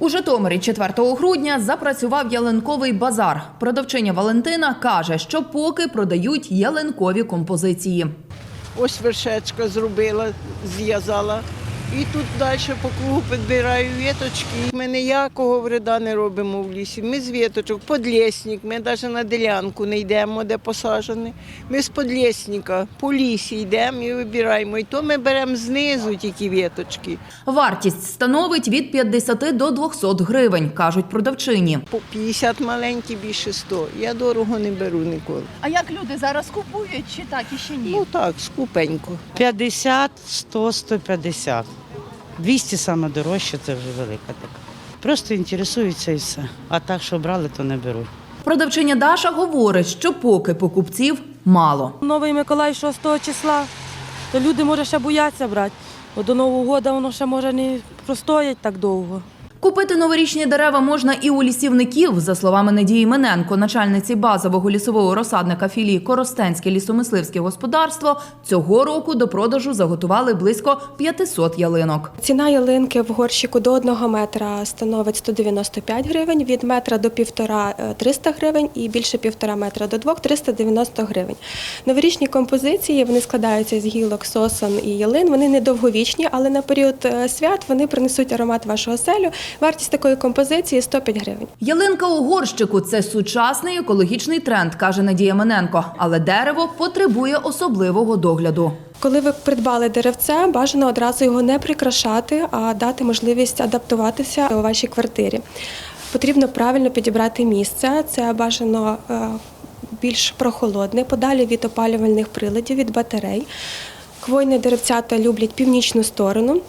У Житомирі 4 грудня запрацював ялинковий базар. Продавчиня Валентина каже, що поки продають ялинкові композиції. Ось вершечка зробила, зв'язала. І тут далі по кругу підбираю віточки. Ми ніякого вреда не робимо в лісі. Ми з віточок, подлєсник, ми навіть на ділянку не йдемо, де посаджені. Ми з подлєсника по лісі йдемо і вибираємо. І то ми беремо знизу тільки віточки. Вартість становить від 50 до 200 гривень, кажуть продавчині. По 50 маленькі, більше 100. Я дорого не беру ніколи. А як люди зараз купують чи так і ще ні? Ну так, скупенько. 50, 100, 150. 200 саме дорожче, це вже велика така. Просто інтересуються і все. А так, що брали, то не беруть. Продавчиня Даша говорить, що поки покупців мало. Новий Миколай 6 числа, то люди може ще бояться брати. Бо до Нового року воно ще може не простоять так довго. Купити новорічні дерева можна і у лісівників, за словами Надії Мененко, начальниці базового лісового розсадника філії Коростенське лісомисливське господарство. Цього року до продажу заготували близько 500 ялинок. Ціна ялинки в горщику до 1 метра становить 195 гривень, від метра до півтора е, 300 гривень і більше півтора метра до двох 390 гривень. Новорічні композиції вони складаються з гілок, сосон і ялин. Вони недовговічні, але на період е, свят вони принесуть аромат вашого селю. Вартість такої композиції 105 гривень. Ялинка у горщику це сучасний екологічний тренд, каже Надія Мененко. Але дерево потребує особливого догляду. Коли ви придбали деревце, бажано одразу його не прикрашати, а дати можливість адаптуватися у вашій квартирі. Потрібно правильно підібрати місце. Це бажано е, більш прохолодне, подалі від опалювальних приладів, від батарей. Хвойні деревцята люблять північну сторону.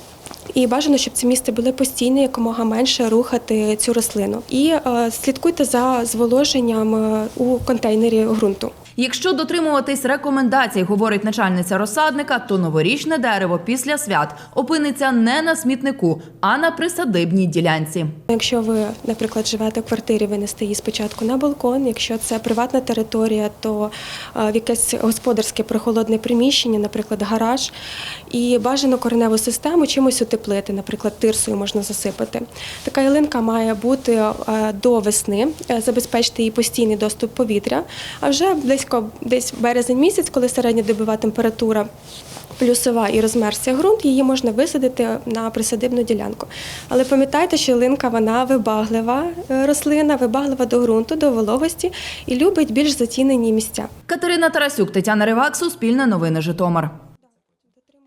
І бажано, щоб ці місця були постійні, якомога менше рухати цю рослину. І е, слідкуйте за зволоженням е, у контейнері ґрунту. Якщо дотримуватись рекомендацій, говорить начальниця розсадника, то новорічне дерево після свят опиниться не на смітнику, а на присадибній ділянці. Якщо ви, наприклад, живете в квартирі, винести її спочатку на балкон. Якщо це приватна територія, то е, в якесь господарське прохолодне приміщення, наприклад, гараж. І бажано кореневу систему чимось утеплити, наприклад, тирсою можна засипати. Така ялинка має бути е, до весни, е, забезпечити їй постійний доступ повітря. А вже близько десь березень місяць, коли середня добива температура плюсова і розмерзся ґрунт, її можна висадити на присадибну ділянку. Але пам'ятайте, що ялинка вона вибаглива е, рослина, вибаглива до ґрунту, до вологості і любить більш затінені місця. Катерина Тарасюк, Тетяна Ривак, Суспільне новини Житомир.